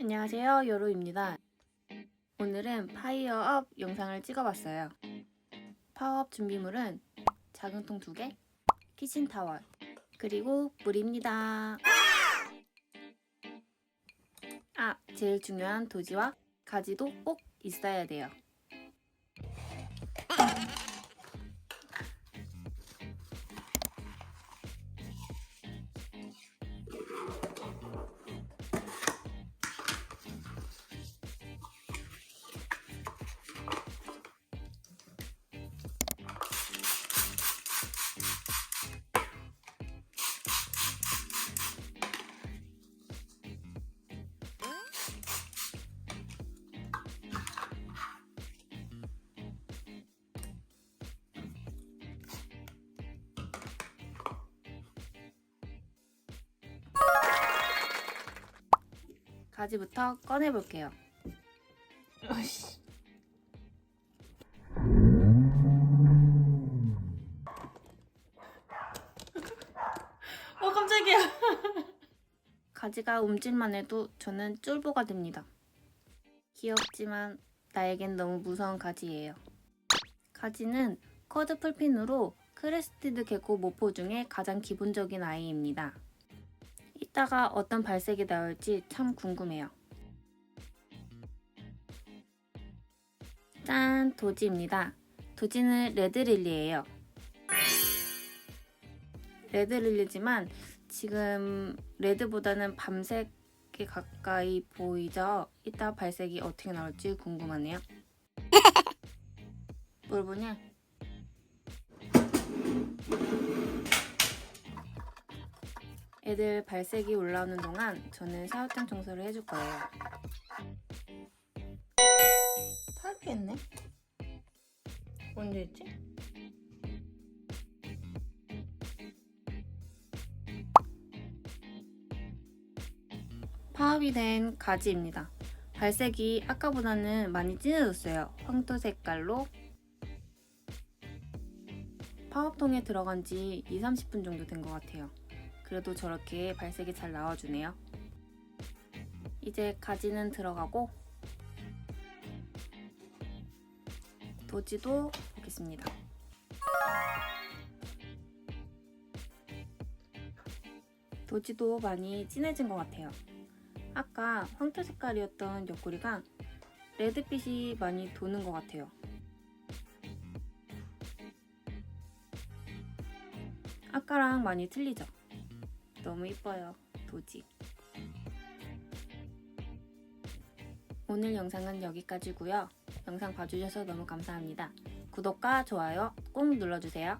안녕하세요, 요로입니다. 오늘은 파이어업 영상을 찍어봤어요. 파워업 준비물은 작은 통 2개, 키친타월, 그리고 물입니다. 아, 제일 중요한 도지와 가지도 꼭 있어야 돼요. 가지부터 꺼내볼게요. 어 깜짝이야. 가지가 움찔만 해도 저는 쫄보가 됩니다. 귀엽지만 나에겐 너무 무서운 가지예요. 가지는 커드 풀핀으로 크레스티드 개코 모포 중에 가장 기본적인 아이입니다. 이따가 어떤 발색이 나올지 참 궁금해요. 짠! 도지입니다. 도지는 레드릴리예요. 레드릴리지만 지금 레드보다는 밤색에 가까이 보이죠? 이따 발색이 어떻게 나올지 궁금하네요. 뭘 보냐? 애들 발색이 올라오는 동안 저는 샤워장 청소를 해줄 거예요. 탈피했네. 언제 했지? 파업이 된 가지입니다. 발색이 아까보다는 많이 진해졌어요. 황토 색깔로 파업통에 들어간 지 2, 30분 정도 된 것 같아요. 그래도 저렇게 발색이 잘 나와주네요. 이제 가지는 들어가고 도지도 보겠습니다. 도지도 많이 진해진 것 같아요. 아까 황토 색깔이었던 옆구리가 레드빛이 많이 도는 것 같아요. 아까랑 많이 틀리죠? 너무 이뻐요, 도지. 오늘 영상은 여기까지고요. 영상 봐주셔서 너무 감사합니다. 구독과 좋아요 꼭 눌러주세요.